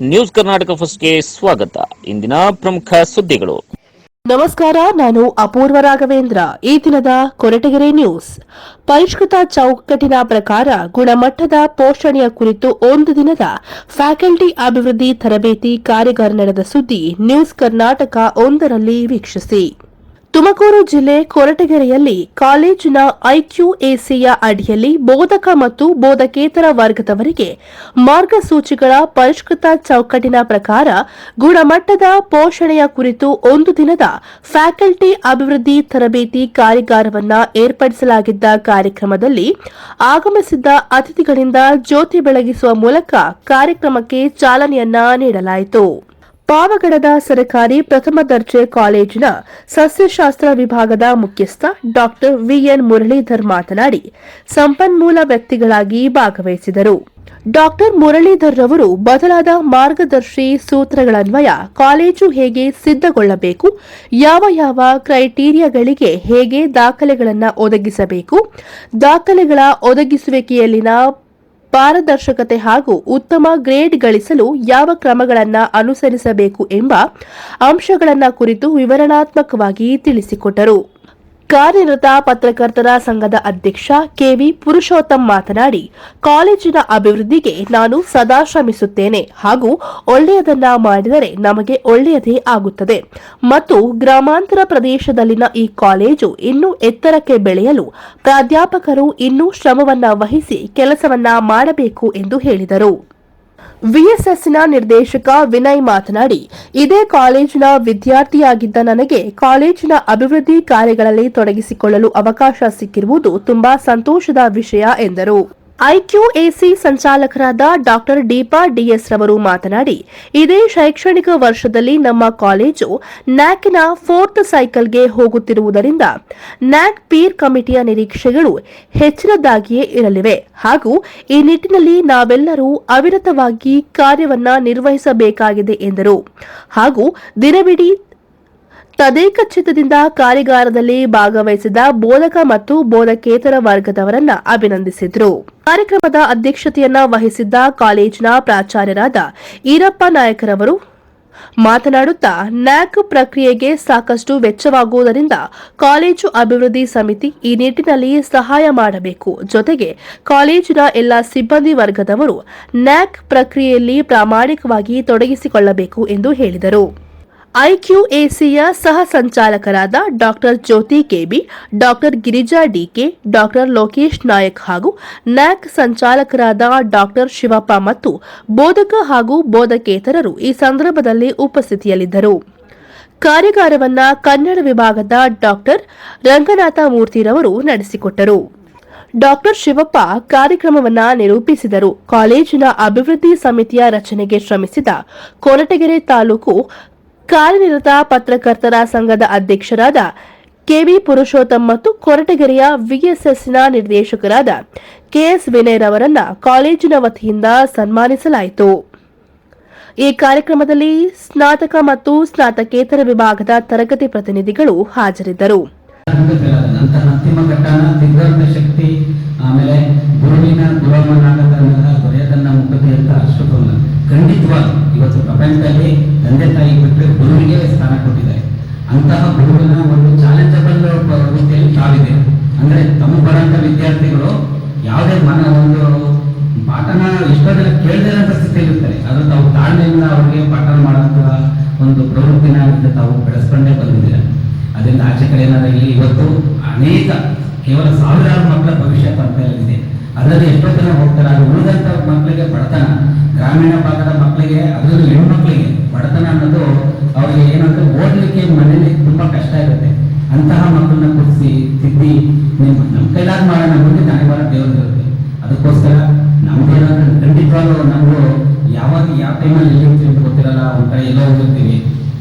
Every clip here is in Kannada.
ನ್ಯೂಸ್ ಕರ್ನಾಟಕ ಫಸ್ಟ್ಗೆ ಸ್ವಾಗತ. ಇಂದಿನ ಪ್ರಮುಖ ಸುದ್ದಿಗಳು. ನಮಸ್ಕಾರ, ನಾನು ಅಪೂರ್ವ ರಾಘವೇಂದ್ರ. ಈ ದಿನದ ಕೊರಟಗೆರೆ ನ್ಯೂಸ್. ಪರಿಷ್ಕೃತ ಚೌಕಟ್ಟಿನ ಪ್ರಕಾರ ಗುಣಮಟ್ಟದ ಪೋಷಣೆಯ ಕುರಿತು ಒಂದು ದಿನದ ಫ್ಯಾಕಲ್ಟಿ ಅಭಿವೃದ್ಧಿ ತರಬೇತಿ ಕಾರ್ಯಾಗಾರ ನಡೆದ ಸುದ್ದಿ ನ್ಯೂಸ್ ಕರ್ನಾಟಕ ಒಂದರಲ್ಲಿ ವೀಕ್ಷಿಸಿ. ತುಮಕೂರು ಜಿಲ್ಲೆ ಕೊರಟಗೆರೆಯಲ್ಲಿ ಕಾಲೇಜಿನ ಐಕ್ಯೂಎಸಿಯ ಅಡಿಯಲ್ಲಿ ಬೋಧಕ ಮತ್ತು ಬೋಧಕೇತರ ವರ್ಗದವರಿಗೆ ಮಾರ್ಗಸೂಚಿಗಳ ಪರಿಷ್ಕೃತ ಚೌಕಟ್ಟಿನ ಪ್ರಕಾರ ಗುಣಮಟ್ಟದ ಪೋಷಣೆಯ ಕುರಿತು ಒಂದು ದಿನದ ಫ್ಯಾಕಲ್ಟಿ ಅಭಿವೃದ್ಧಿ ತರಬೇತಿ ಕಾರ್ಯಾಗಾರವನ್ನು ಏರ್ಪಡಿಸಲಾಗಿದ್ದ ಕಾರ್ಯಕ್ರಮದಲ್ಲಿ ಆಗಮಿಸಿದ್ದ ಅತಿಥಿಗಳಿಂದ ಜ್ಯೋತಿ ಬೆಳಗಿಸುವ ಮೂಲಕ ಕಾರ್ಯಕ್ರಮಕ್ಕೆ ಚಾಲನೆಯನ್ನ ನೀಡಲಾಯಿತು. ಪಾವಗಡದ ಸರ್ಕಾರಿ ಪ್ರಥಮ ದರ್ಜೆ ಕಾಲೇಜಿನ ಸಸ್ಯಶಾಸ್ತ್ರ ವಿಭಾಗದ ಮುಖ್ಯಸ್ಥ ಡಾಕ್ಟರ್ ವಿಎನ್ ಮುರಳೀಧರ್ ಮಾತನಾಡಿ, ಸಂಪನ್ಮೂಲ ವ್ಯಕ್ತಿಗಳಾಗಿ ಭಾಗವಹಿಸಿದರು. ಡಾಕ್ಟರ್ ಮುರಳೀಧರ್ ರವರು ಬದಲಾದ ಮಾರ್ಗದರ್ಶಿ ಸೂತ್ರಗಳನ್ವಯ ಕಾಲೇಜು ಹೇಗೆ ಸಿದ್ಧಗೊಳ್ಳಬೇಕು, ಯಾವ ಯಾವ ಕ್ರೈಟೀರಿಯಾಗಳಿಗೆ ಹೇಗೆ ದಾಖಲೆಗಳನ್ನು ಒದಗಿಸಬೇಕು, ದಾಖಲೆಗಳ ಒದಗಿಸುವಿಕೆಯಲ್ಲಿನ ಪಾರದರ್ಶಕತೆ ಹಾಗೂ ಉತ್ತಮ ಗ್ರೇಡ್ ಗಳಿಸಲು ಯಾವ ಕ್ರಮಗಳನ್ನು ಅನುಸರಿಸಬೇಕು ಎಂಬ ಅಂಶಗಳನ್ನು ಕುರಿತು ವಿವರಣಾತ್ಮಕವಾಗಿ ತಿಳಿಸಿಕೊಟ್ಟರು. ಕಾರ್ಯನಿರತ ಪತ್ರಕರ್ತರ ಸಂಘದ ಅಧ್ಯಕ್ಷ ಕೆವಿ ಪುರುಷೋತ್ತಮ್ ಮಾತನಾಡಿ, ಕಾಲೇಜಿನ ಅಭಿವೃದ್ಧಿಗೆ ನಾನು ಸದಾ ಶ್ರಮಿಸುತ್ತೇನೆ ಹಾಗೂ ಒಳ್ಳೆಯದನ್ನ ಮಾಡಿದರೆ ನಮಗೆ ಒಳ್ಳೆಯದೇ ಆಗುತ್ತದೆ. ಮತ್ತು ಗ್ರಾಮಾಂತರ ಪ್ರದೇಶದಲ್ಲಿನ ಈ ಕಾಲೇಜು ಇನ್ನೂ ಎತ್ತರಕ್ಕೆ ಬೆಳೆಯಲು ಪ್ರಾಧ್ಯಾಪಕರು ಇನ್ನೂ ಶ್ರಮವನ್ನ ವಹಿಸಿ ಕೆಲಸವನ್ನ ಮಾಡಬೇಕು ಎಂದು ಹೇಳಿದರು. ವಿಎಸ್ಎಸ್ನ ನಿರ್ದೇಶಕ ವಿನಯ್ ಮಾತನಾಡಿ, ಇದೇ ಕಾಲೇಜಿನ ವಿದ್ಯಾರ್ಥಿಯಾಗಿದ್ದ ನನಗೆ ಕಾಲೇಜಿನ ಅಭಿವೃದ್ಧಿ ಕಾರ್ಯಗಳಲ್ಲಿ ತೊಡಗಿಸಿಕೊಳ್ಳಲು ಅವಕಾಶ ಸಿಕ್ಕಿರುವುದು ತುಂಬಾ ಸಂತೋಷದ ವಿಷಯ ಎಂದರು. ಐಕ್ಯೂಎಸಿ ಸಂಚಾಲಕರಾದ ಡಾಕ್ಟರ್ ದೀಪಾ ಡಿಎಸ್ ರವರು ಮಾತನಾಡಿ, ಇದೇ ಶೈಕ್ಷಣಿಕ ವರ್ಷದಲ್ಲಿ ನಮ್ಮ ಕಾಲೇಜು ನ್ಯಾಕ್ನ ಫೋರ್ತ್ ಸೈಕಲ್ಗೆ ಹೋಗುತ್ತಿರುವುದರಿಂದ ನ್ಯಾಕ್ ಪೀರ್ ಕಮಿಟಿಯ ನಿರೀಕ್ಷೆಗಳು ಹೆಚ್ಚಿನದಾಗಿಯೇ ಇರಲಿವೆ. ಹಾಗೂ ಈ ನಿಟ್ಟಿನಲ್ಲಿ ನಾವೆಲ್ಲರೂ ಅವಿರತವಾಗಿ ಕಾರ್ಯವನ್ನ ನಿರ್ವಹಿಸಬೇಕಾಗಿದೆ ಎಂದರು. ಹಾಗೂ ದಿನವಿಡೀ ತದೇಕಚಿತ್ತದಿಂದ ಕಾರ್ಯಾಗಾರದಲ್ಲಿ ಭಾಗವಹಿಸಿದ ಬೋಧಕ ಮತ್ತು ಬೋಧಕೇತರ ವರ್ಗದವರನ್ನ ಅಭಿನಂದಿಸಿದರು. ಕಾರ್ಯಕ್ರಮದ ಅಧ್ಯಕ್ಷತೆಯನ್ನ ವಹಿಸಿದ್ದ ಕಾಲೇಜಿನ ಪ್ರಾಚಾರ್ಯರಾದ ಈರಪ್ಪ ನಾಯಕರವರು ಮಾತನಾಡುತ್ತಾ, ನ್ಯಾಕ್ ಪ್ರಕ್ರಿಯೆಗೆ ಸಾಕಷ್ಟು ವೆಚ್ಚವಾಗುವುದರಿಂದ ಕಾಲೇಜು ಅಭಿವೃದ್ಧಿ ಸಮಿತಿ ಈ ನಿಟ್ಟಿನಲ್ಲಿ ಸಹಾಯ ಮಾಡಬೇಕು. ಜೊತೆಗೆ ಕಾಲೇಜಿನ ಎಲ್ಲ ಸಿಬ್ಬಂದಿ ವರ್ಗದವರು ನ್ಯಾಕ್ ಪ್ರಕ್ರಿಯೆಯಲ್ಲಿ ಪ್ರಾಮಾಣಿಕವಾಗಿ ತೊಡಗಿಸಿಕೊಳ್ಳಬೇಕು ಎಂದು ಹೇಳಿದರು. ಐಕ್ಯೂಎಸಿಯ ಸಹ ಸಂಚಾಲಕರಾದ doctor Jyothi KB, doctor Girija DK, doctor Lokesh Nayak ಹಾಗೂ ನ್ಯಾಕ್ ಸಂಚಾಲಕರಾದ ಡಾಕ್ಟರ್ ಶಿವಪ್ಪ ಮತ್ತು ಬೋಧಕ ಹಾಗೂ ಬೋಧಕೇತರರು ಈ ಸಂದರ್ಭದಲ್ಲಿ ಉಪಸ್ಥಿತಿಯಲ್ಲಿದ್ದರು. ಕಾರ್ಯಾಗಾರವನ್ನ ಕನ್ನಡ ವಿಭಾಗದ ಡಾಕ್ಟರ್ ರಂಗನಾಥ ಮೂರ್ತಿರವರು ನಡೆಸಿಕೊಟ್ಟರು. ಡಾಕ್ಟರ್ ಶಿವಪ್ಪ ಕಾರ್ಯಕ್ರಮವನ್ನ ನಿರೂಪಿಸಿದರು. ಕಾಲೇಜಿನ ಅಭಿವೃದ್ಧಿ ಸಮಿತಿಯ ರಚನೆಗೆ ಶ್ರಮಿಸಿದ ಕೊರಟಗೆರೆ ತಾಲೂಕು ಕಾರ್ಯನಿರತ ಪತ್ರಕರ್ತರ ಸಂಘದ ಅಧ್ಯಕ್ಷರಾದ ಕೆವಿ ಪುರುಷೋತ್ತಮ್ ಮತ್ತು ಕೊರಟಗೆರೆಯ ವಿಎಸ್ಎಸ್ನ ನಿರ್ದೇಶಕರಾದ ಕೆಎಸ್ ವಿನಯ್ ರವರನ್ನ ಕಾಲೇಜಿನ ವತಿಯಿಂದ ಸನ್ಮಾನಿಸಲಾಯಿತು. ಈ ಕಾರ್ಯಕ್ರಮದಲ್ಲಿ ಸ್ನಾತಕ ಮತ್ತು ಸ್ನಾತಕೇತರ ವಿಭಾಗದ ತರಗತಿ ಪ್ರತಿನಿಧಿಗಳು ಹಾಜರಿದ್ದರು. ಗುರುವಿನ ಗುರುವನ್ನಾಗದನ್ನ ದೊರೆಯದನ್ನ ಮುಖತೆ ಅಂತ ಅಷ್ಟೊಂದು ಖಂಡಿತವಾಗಿ ಇವತ್ತು ಪ್ರಪಂಚದಲ್ಲಿ ತಂದೆ ತಾಯಿ ಬಿಟ್ಟರೆ ಗುರುವಿಗೆ ಸ್ಥಾನ ಕೊಟ್ಟಿದ್ದಾರೆ. ಅಂತಹ ಗುರುವಿನ ಒಂದು ಚಾಲೆಂಜಬಲ್ ರೀತಿಯಲ್ಲಿ ತಾವಿದೆ. ಅಂದ್ರೆ ತಮ್ಮ ಬರಂತ ವಿದ್ಯಾರ್ಥಿಗಳು ಯಾವುದೇ ಮನ ಒಂದು ಪಾಠನ ಇಷ್ಟದಲ್ಲಿ ಕೇಳದೇ ಕೇಳದಿರಂತ ಸ್ಥಿತಿಯಲ್ಲಿ ಇರ್ತಾರೆ ಆದ್ರೆ ತಾವು ತಾಳ್ಮೆಯಿಂದ ಅವ್ರಿಗೆ ಪಾಠ ಮಾಡುವಂತ ಒಂದು ಪ್ರವೃತ್ತಿನ ತಾವು ಬೆಳೆಸ್ಕೊಂಡೇ ಬಂದಿದ್ದೀರ? ಅದರಿಂದ ಆಚೆ ಕಡೆ ಇಲ್ಲಿ ಇವತ್ತು ಅನೇಕ, ಕೇವಲ ಸಾವಿರಾರು ಮಕ್ಕಳ ಭವಿಷ್ಯ ಇದೆ ಅದರಲ್ಲಿ ಎಷ್ಟೋ ಜನ ಹೋಗ್ತಾರೆ ಅದು ಉಳಿದಂತ ಮಕ್ಕಳಿಗೆ ಬಡತನ, ಗ್ರಾಮೀಣ ಭಾಗದ ಮಕ್ಕಳಿಗೆ ಅದರಲ್ಲೂ ಹೆಣ್ಮಕ್ಳಿಗೆ ಬಡತನ ಅನ್ನೋದು ಅವ್ರಿಗೆ ಏನಂದ್ರೆ ಓದಲಿಕ್ಕೆ ಮನೇಲಿ ತುಂಬಾ ಕಷ್ಟ ಇರುತ್ತೆ. ಅಂತಹ ಮಕ್ಕಳನ್ನ ಕುರಿಸಿ, ತಿದ್ದಿ, ನಿಮ್ಮ ನಮ್ಮ ಕೈಲಾದ ಮಾಡೋಣ ಮುಂದೆ ನಾಳೆ ದೇವರು ಇರುತ್ತೆ ಅದಕ್ಕೋಸ್ಕರ ನಮ್ಗೇನಾದ್ರೂ ಖಂಡಿತವಾಗ್ಲೂ ನಾವು ಯಾವಾಗ ಯಾವ ಟೈಮಲ್ಲಿ ಎಲ್ಲಿ ಇರ್ತೀವಿ ಅಂತ ಗೊತ್ತಿರಲ್ಲ, ಒಂದ್ ಕಡೆ ಎಲ್ಲೋ ಹೋಗಿರ್ತೀವಿ.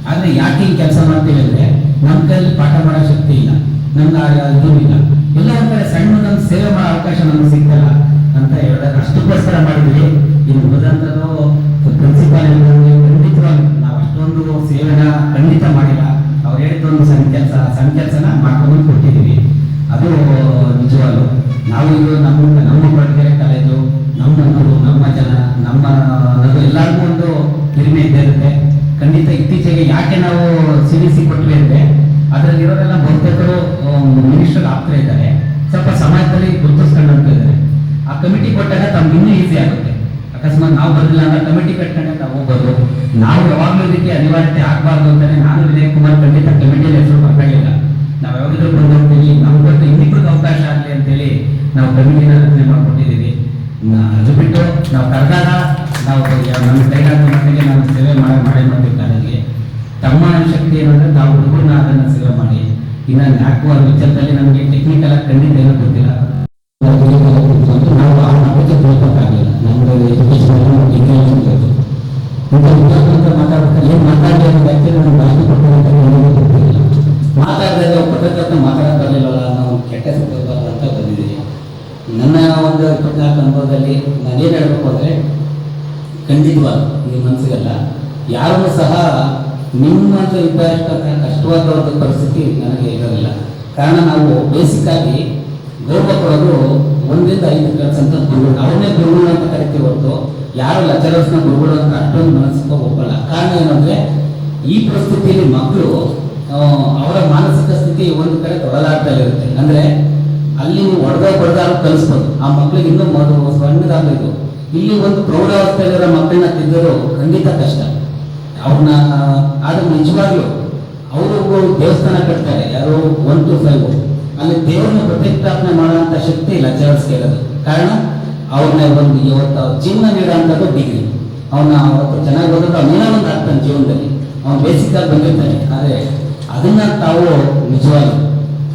ಆದ್ರೆ ಯಾಕೆ ಈ ಕೆಲಸ ಮಾಡ್ತೀವಿ ಅಂದ್ರೆ ನಮ್ಮ ಕೈಯಲ್ಲಿ ಪಾಠ ಮಾಡೋ ಶಕ್ತಿ ಇಲ್ಲ. ನಮ್ಗೆ ಇದು ಇಲ್ಲ ಕಡೆ ಸಣ್ಣದೊಂದು ಸೇವೆ ಮಾಡೋ ಅವಕಾಶ ನಮ್ಗೆ ಸಿಗ್ತಲ್ಲ ಅಂತ ಹೇಳಿದಾಗ ಅಷ್ಟಕ್ಕೋಸ್ಕರ ಮಾಡಿದ್ವಿ. ಇನ್ನು ಉಳಿದಂಥದ್ದು ಪ್ರಿನ್ಸಿಪಾಲ್ ಖಂಡಿತವಾಗಿ ನಾವು ಅಷ್ಟೊಂದು ಸೇವೆನ ಖಂಡಿತ ಮಾಡಿಲ್ಲ. ಅವ್ರು ಹೇಳಿದ್ದೊಂದು ಸಣ್ಣ ಕೆಲಸ, ಸಣ್ಣ ಕೆಲಸನ ಮಾಡ್ಕೊಂಡು ಕೊಟ್ಟಿದ್ದೀವಿ. ಅದು ನಿಜವಾಗ್ಲು. ನಾವು ಇದು ನಮ್ಮ ನಮ್ಮ ಕೊರಟಗೆರೆ ಕಾಲೇಜು ನಮ್ಮ ನಮ್ಮ ಜನ, ನಮ್ಮ ಅದು ಎಲ್ಲರಿಗೂ ಒಂದು ಯಾಕೆ ನಾವು ಸಿ ಬಿ ಸಿ ಕೊಟ್ವಿ ಅಂದ್ರೆ, ಅದರಲ್ಲಿರೋರೆಲ್ಲ ಬಹುತೇಕರು ಆಗ್ತಾ ಇದ್ದಾರೆ. ಸ್ವಲ್ಪ ಸಮಾಜದಲ್ಲಿ ಗುರುತಿಸ್ಕೊಂಡಂತ ಇದ್ದಾರೆ. ಆ ಕಮಿಟಿ ಕೊಟ್ಟಾಗ ತಮ್ಗೆ ಇನ್ನೂ ಈಸಿ ಆಗುತ್ತೆ. ಅಕಸ್ಮಾತ್ ನಾವು ಬರಲಿಲ್ಲ ಅಂದ್ರೆ ಕಮಿಟಿ ಕಟ್ಕೊಂಡೆ ನಾವು ಹೋಗೋದು ನಾವು ಯಾವಾಗಲೂ ಇದಕ್ಕೆ ಅನಿವಾರ್ಯತೆ ಆಗಬಾರ್ದು ಅಂತಾನೆ ನಾನು ವಿನಯ್ ಕುಮಾರ್ ಖಂಡಿತ ಕಮಿಟಿಯಲ್ಲಿ ಹೆಸರು ಬರ್ತಾಗಿಲ್ಲ ನಾವು ಯಾವಾಗಲೂ ಬಂದಿರ್ತೀವಿ. ನಮ್ಗೆ ಗೊತ್ತು ಇನ್ನಿಬ್ರಿಗೆ ಅವಕಾಶ ಆಗಲಿ ಅಂತೇಳಿ ನಾವು ಕಮಿಟಿನ ರಚನೆ ಮಾಡ್ಕೊಟ್ಟಿದ್ದೀವಿ. ನ- ಅದು ಬಿಟ್ಟು ನಾವು ಕರೆದಾಗ ನಾವು ನಮ್ಮ ಕೈಗಾರಿಕೆ ಮಟ್ಟಿಗೆ ನಾವು ಸೇವೆ ಮಾಡಿ ಮಾಡೇ ಕಾಲೇಜ್ಗೆ ತಮ್ಮ ಶಕ್ತಿ ಏನಂದ್ರೆ ನಾವು ಹುಡುಗರನ್ನ ಅದನ್ನು ಸೇವೆ ಮಾಡಿ. ಇನ್ನು ಹಾಕುವ ಆರು ವಿಚಾರದಲ್ಲಿ ನಮಗೆ ಟೆಕ್ನಿಕಲ್ ಆಗಿ ಖಂಡಿತ ಏನೂ ಗೊತ್ತಿಲ್ಲ. ನಾವು ಆ ಗೊತ್ತಿಲ್ಲ. ಬರಲಿಲ್ಲಲ್ಲ ನಾವು ಕೆಟ್ಟ ಬಂದಿದ್ದೀವಿ ನನ್ನ ಒಂದು ಇಪ್ಪತ್ನಾಲ್ಕು ಅನುಭವದಲ್ಲಿ ಹೇಳಬೇಕು ನಿಮ್ಮ ಮನಸ್ಸಿಗಲ್ಲ ಯಾರನ್ನು ಸಹ ನಿಮ್ಮಂತ ಇದ್ದಷ್ಟು ಕಷ್ಟವಾದ ಪರಿಸ್ಥಿತಿ ನನಗೆ ಇರೋದಿಲ್ಲ. ಕಾರಣ ನಾವು ಬೇಸಿಕ್ ಆಗಿ ಗೌರವ ಕೊಡೋದು ಐದು ಕೆಲಸ ಅಂತ ಗುರುಗಳು ಅವನೇ ಗುರುಗಳು ಅಂತ ಕರಿತೀವಿ ಹೊರತು ಯಾರು ಲೆಕ್ಚರರ್ಸ್ನ ಗುರುಗಳು ಅಂತ ಅಷ್ಟೊಂದು ಮನಸ್ಸಿಗೆ ಒಪ್ಪಲ್ಲ ಕಾರಣ ಏನಂದ್ರೆ ಈ ಪರಿಸ್ಥಿತಿಯಲ್ಲಿ ಮಕ್ಕಳು ಅವರ ಮಾನಸಿಕ ಸ್ಥಿತಿ ಒಂದು ಕಡೆ ತೊಡಲಾಟದಲ್ಲಿರುತ್ತೆ ಅಂದ್ರೆ ಅಲ್ಲಿ ಒಡೆದ ಹೊಡೆದ ಬಡ್ದಾರು ಕಲಿಸ್ಬೋದು. ಆ ಮಕ್ಕಳಿಗೆ ಇನ್ನೂ ಮೊದಲು ಸಣ್ಣದಾಗಬೇಕು ಇಲ್ಲಿ ಒಂದು ಪ್ರೌಢಾವಸ್ಥೆಯಲ್ಲಿರೋ ಮಕ್ಕಳನ್ನ ತಿದ್ದರು ಖಂಡಿತ ಕಷ್ಟ. ಅವ್ರನ್ನ ಆದ್ರೆ ನಿಜವಾಗ್ಲೂ ಅವರು ದೇವಸ್ಥಾನ ಕಟ್ತಾರೆ, ಯಾರು ಒನ್ ಟು ಫೈವ್ ಅಲ್ಲಿ ದೇವರನ್ನ ಪ್ರತಿಷ್ಠಾಪನೆ ಮಾಡುವಂತ ಶಕ್ತಿ ಲೆಕ್ಚರರ್ಸ್ಗೆ ಇರೋದು ಕಾರಣ ಅವ್ರನ್ನ ಒಂದು ಇವತ್ತು ಜೀವನ ನೀಡುವಂಥದ್ದು ಡಿಗ್ರಿ ಅವನ್ನ ಅವತ್ತು ಚೆನ್ನಾಗಿ ಬರೋದು ಅವನೇನೋ ಒಂದು ಆಗ್ತಾನೆ ಜೀವನದಲ್ಲಿ. ಅವ್ನು ಬೇಸಿಕ್ ಆಗಿ ಬಂದಿರ್ತಾನೆ. ಆದರೆ ಅದನ್ನ ತಾವು ನಿಜವಾಗಿ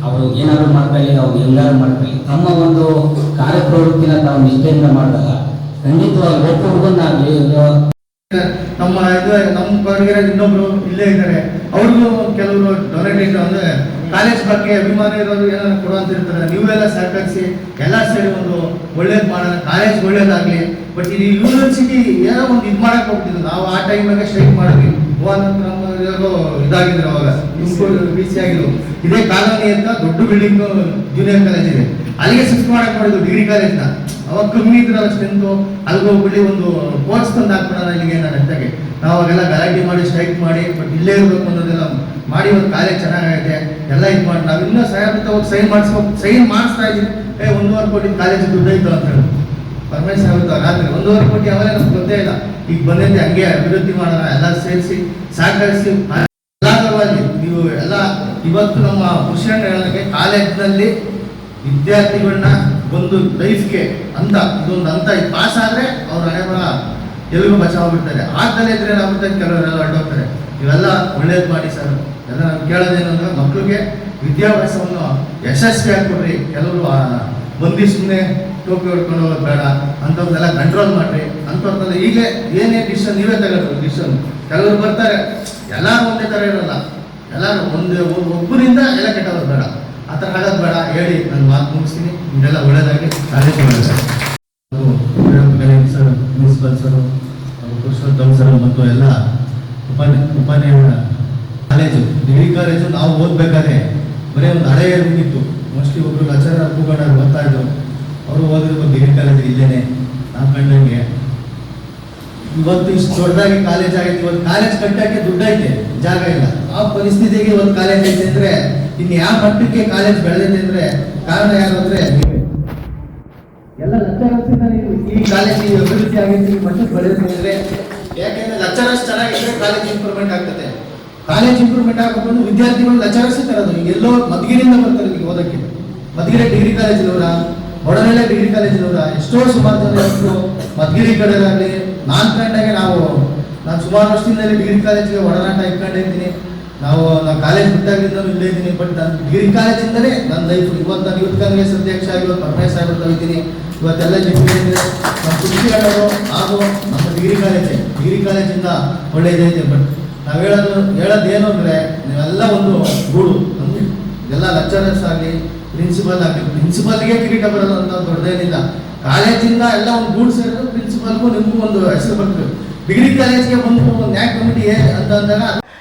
ಅವರು ಏನಾದ್ರು ಮಾಡ್ಕೊಳ್ಳಿ ಅವ್ರು ಎಲ್ಲಾರು ಮಾಡ್ಕೊಳ್ಳಿ ತಮ್ಮ ಒಂದು ಕಾರ್ಯಪ್ರವೃತ್ತಿನ ತಾವು ನಿಷ್ಠೆಯಿಂದ ಮಾಡಿದಾಗ ಖಂಡಿತವಾಗಿ ಒಬ್ಬ ಹುಡುಗನಾಗ್ಲಿ ನಮ್ಮ ಇದು, ನಮ್ಮ ಕೊರಗಿರೋ ಇನ್ನೊಬ್ರು ಇಲ್ಲೇ ಇದ್ದಾರೆ. ಅವ್ರಿಗೂ ಕೆಲವರು ಡೊನೇಟ್ ಅಂದ್ರೆ ಕಾಲೇಜ್ ಬಗ್ಗೆ ಅಭಿಮಾನ ಇರೋರು ಏನಾದ್ರು ಕೊಡುವಂತ ಇರ್ತಾರೆ. ನೀವೆಲ್ಲ ಸಹಕರಿಸಿ ಎಲ್ಲ ಸೇರಿ ಒಂದು ಒಳ್ಳೇದ್ ಮಾಡೋಣ. ಕಾಲೇಜ್ ಒಳ್ಳೇದಾಗ್ಲಿ. ಬಟ್ ಇದು ಯೂನಿವರ್ಸಿಟಿ ಏನೋ ಒಂದು ಇದು ಮಾಡಕ್ ಹೋಗ್ತಿದ್ರು. ನಾವು ಆ ಟೈಮಾಗ ಸ್ಟ್ರೈಕ್ ಮಾಡಿದ್ವಿ. ಇದಾಗಿದ್ರು ಅವಾಗ. ಬಿಸಿ ಆಗಿದ್ರು. ಇದೇ ಕಾಲೋನಿ ಅಂತ ದೊಡ್ಡ ಬಿಲ್ಡಿಂಗ್ ಜೂನಿಯರ್ ಕಾಲೇಜ್ ಇದೆ. ಅಲ್ಲಿಗೆ ಶಿಫ್ಟ್ ಮಾಡಕ್ ಮಾಡಿದ್ರು ಡಿಗ್ರಿ ಕಾಲೇಜ್ನ ಅವಾಗ ಕಮ್ಮಿ ಇದ್ರೆ ಸ್ಟ್ರೆಂತು ಅಲ್ಲಿಗೆ ಹೋಗ್ಬಿಟ್ಟು ಒಂದು ಕೋರ್ಸ್ ತಂದು ನಾವು ಅವಾಗೆಲ್ಲ ಗಲಾಟೆ ಮಾಡಿ ಸ್ಟ್ರೈಕ್ ಮಾಡಿ ಬಟ್ ಇಲ್ಲೇ ಇರಬೇಕು ಅನ್ನೋದೆಲ್ಲ ಮಾಡಿ ಒಂದು ಕಾಲೇಜ್ ಚೆನ್ನಾಗೈತೆ, ಎಲ್ಲ ಇದು ಮಾಡಿ, ನಾವು ಇನ್ನೂ ಸಾಹೇಬ್ರ ಹೋಗಿ ಸೈನ್ ಮಾಡಿಸ್ಬೇಕು ಸೈನ್ ಮಾಡಿಸ್ತಾ ಇದ್ದೀವಿ. ಏ, ಒಂದೂವರೆ ಕೋಟಿ ಕಾಲೇಜ್ ದುಡ್ಡು ಐತು ಅಂತ ಹೇಳಿ. ಪರಮೇಶ್ ಆಗುತ್ತೆ ರಾತ್ರಿ ಒಂದೂವರೆ ಕೋಟಿ ಅವರೇ ನಮ್ಗೆ ಗೊತ್ತೇ ಇಲ್ಲ. ಈಗ ಬಂದೈತೆ ಹಂಗೆ ಅಭಿವೃದ್ಧಿ ಮಾಡೋಣ, ಎಲ್ಲ ಸೇರಿಸಿ ಸಹಕರಿಸಿ ಎಲ್ಲದರಲ್ಲಿ ನೀವು ಎಲ್ಲ ಇವತ್ತು ನಮ್ಮ ಖುಷಿಯನ್ನು ಹೇಳೋದಕ್ಕೆ ಕಾಲೇಜ್ನಲ್ಲಿ ವಿದ್ಯಾರ್ಥಿಗಳನ್ನ ಒಂದು ಲೈಫ್ಗೆ ಅಂತ, ಇದೊಂದು ಅಂತ ಪಾಸ್ ಆದರೆ ಅವ್ರ ಹಣೆ ಎಲ್ರಿಗೂ ಬಚಾವ್ ಬಿಡ್ತಾರೆ ಆಗ್ತಾನೆ ಇದ್ರೆ ಏನಾಗುತ್ತೆ ಕೆಲವರೆಲ್ಲ ಅಡ್ಡೋಗ್ತಾರೆ. ಇವೆಲ್ಲ ಒಳ್ಳೇದು ಮಾಡಿ ಸರ್. ಎಲ್ಲ ನಾವು ಕೇಳೋದೇನಂದ್ರೆ ಮಕ್ಕಳಿಗೆ ವಿದ್ಯಾಭ್ಯಾಸವನ್ನು ಯಶಸ್ವಿಯಾಗಿ ಕೊಡ್ರಿ ಕೆಲವರು ಬಂದು ಸುಮ್ಮನೆ ಟೋಪಿ ಹೊಡ್ಕೊಂಡು ಹೋಗೋದು ಬೇಡ. ಅಂಥವ್ರನ್ನೆಲ್ಲ ಕಂಟ್ರೋಲ್ ಮಾಡ್ರಿ. ಅಂಥವ್ರನ್ನೆಲ್ಲ ಈಗಲೇ ಏನೇ ಡಿಸಿಷನ್ ನೀವೇ ತಗೊಳ್ರಿ ಡಿಸಿಷನ್ ಕೆಲವರು ಬರ್ತಾರೆ ಎಲ್ಲರೂ ಒಂದೇ ಥರ ಇರೋಲ್ಲ. ಎಲ್ಲರೂ ಒಂದು ಒಬ್ಬರಿಂದ ಎಲ್ಲ ಕೆಟ್ಟೋದು ಬೇಡ. ಆ ಥರ ಆಗೋದು ಬೇಡ. ಹೇಳಿ ನಾನು ಮಾತು ಮುಗಿಸ್ತೀನಿ. ಇದೆಲ್ಲ ಒಳ್ಳೇದಾಗಿ ಸಾಧಿಸಿ sir. Principal sir Purushottam sir ಮತ್ತು ಎಲ್ಲ ಉಪನ್ಯ ಕಾಲೇಜು, ಡಿಗ್ರಿ ಕಾಲೇಜು ನಾವು ಓದ್ಬೇಕಾದ್ರೆ ಬರೀ ಒಂದು ಹಳೆ ಇತ್ತು ಮೋಸ್ಟ್ಲಿ ಒಬ್ರು ಆಚಾರ ಹೂಗಣ ಬರ್ತಾ ಇದ್ರು. ಅವರು ಓದಿದ್ರು, ಡಿಗ್ರಿ ಕಾಲೇಜ್ ಇಲ್ಲೇನೆ. ನಾವು ಕಂಡಂಗೆ ಇವತ್ತು ಇಷ್ಟು ದೊಡ್ಡದಾಗಿ ಕಾಲೇಜ್ ಆಗೈತೆ ಇವತ್ತು ಕಾಲೇಜ್ ಕಟ್ಟಕ್ಕೆ ದುಡ್ಡು ಐತೆ ಜಾಗ ಇಲ್ಲ. ಆ ಪರಿಸ್ಥಿತಿಗೆ ಇವತ್ತು ಕಾಲೇಜ್ ಐತೆ ಅಂದ್ರೆ ಇನ್ನು ಯಾವ ಮಟ್ಟಕ್ಕೆ ಕಾಲೇಜ್ ಬೆಳೆದೈತೆ ಅಂದ್ರೆ ಕಾರಣ ಯಾರು ಅಂದ್ರೆ. ಎಲ್ಲ ಲೆಕ್ಚರರ್ಸ್ ಈ ಕಾಲೇಜಿಗೆ ಅಭಿವೃದ್ಧಿ ಆಗಿರ್ತೀವಿ ಬೆಳೆಯುತ್ತೆ ಅಂದ್ರೆ ಯಾಕೆಂದ್ರೆ ಲೆಕ್ಚರರ್ಸ್ ಚೆನ್ನಾಗಿದ್ರೆ ಕಾಲೇಜ್ ಇಂಪ್ರೂವ್ಮೆಂಟ್ ಆಗ್ತದೆ. ಕಾಲೇಜ್ ಇಂಪ್ರೂವ್ಮೆಂಟ್ ಆಗಬೇಕು ವಿದ್ಯಾರ್ಥಿಗಳು ಲೆಕ್ಚರರ್ಸ್ ತರೋದು ಎಲ್ಲೋ ಮಧುಗಿರಿಯಿಂದ ಬರ್ತಾರೆ ಈಗ ಓದಕ್ಕೆ. ಮಧುಗಿರಿ ಡಿಗ್ರಿ ಕಾಲೇಜಿನವರ ಒಡನೆಲೆ ಡಿಗ್ರಿ ಕಾಲೇಜಿನವರ, ಎಷ್ಟೋ ಸುಮಾರು ಜನ ಮದ್ಗಿರಿ ಮಧುಗಿರಿ ಕಡೆದಾಗಲಿ ನಾನು ಕಂಡಾಗೆ ನಾವು, ನಾನು ಸುಮಾರು ವರ್ಷದಿಂದಲೇ ಡಿಗ್ರಿ ಕಾಲೇಜಿಗೆ ಒಡನಾಟ ಇಟ್ಕೊಂಡಿದ್ದೀನಿ ನಾವು ನಾ ಕಾಲೇಜ್ ಬಿಟ್ಟಾಗಿಂದ ಇಲ್ಲೇ ಇದ್ದೀನಿ ಬಟ್ ನಾನು ಡಿಗ್ರಿ ಕಾಲೇಜಿಂದಲೇ ನನ್ನ ಲೈಫ್ ಇವತ್ತು ನಾನು ಯೂತ್ ಕಾಂಗ್ರೆಸ್ ಅಧ್ಯಕ್ಷ, ಇವತ್ತು ಪರಮೇಶ್ ಸಾಹೇಬ್ ಇದ್ದೀನಿ ಇವತ್ತೆಲ್ಲ ಜಿಮ್ಮಿದೆ ನಮ್ಮ ಹೇಳೋದು ಹಾಗೂ ನಮ್ಮ ಡಿಗ್ರಿ ಕಾಲೇಜೇ. ಡಿಗ್ರಿ ಕಾಲೇಜಿಂದ ಒಳ್ಳೆ ಇದೈತೆ ಬಟ್ ನಾವು ಹೇಳೋದು ಹೇಳೋದು ಏನು ಅಂದರೆ ನೀವೆಲ್ಲ ಒಂದು ಗೂಡು ಅಂದರೆ ಎಲ್ಲ ಲೆಕ್ಚರರ್ಸ್ ಆಗಲಿ ಪ್ರಿನ್ಸಿಪಲ್ ಆಗಲಿ ಪ್ರಿನ್ಸಿಪಲ್ಗೆ ಕಿರೀಟ ಬರೋದು ಅಂತ ದೊಡ್ಡದೇನಿಲ್ಲ. ಕಾಲೇಜಿಂದ ಎಲ್ಲ ಒಂದು ಗೂಡು ಸೇರಿದ್ರು ಪ್ರಿನ್ಸಿಪಲ್ಗೂ ನಿಮಗೂ ಒಂದು ಹೆಸರು ಬರ್ತದೆ ಡಿಗ್ರಿ ಕಾಲೇಜ್ಗೆ ಬಂದು ಒಂದು ನ್ಯಾಕ್ ಕಮಿಟಿ ಅಂತ ಅಂದಾಗ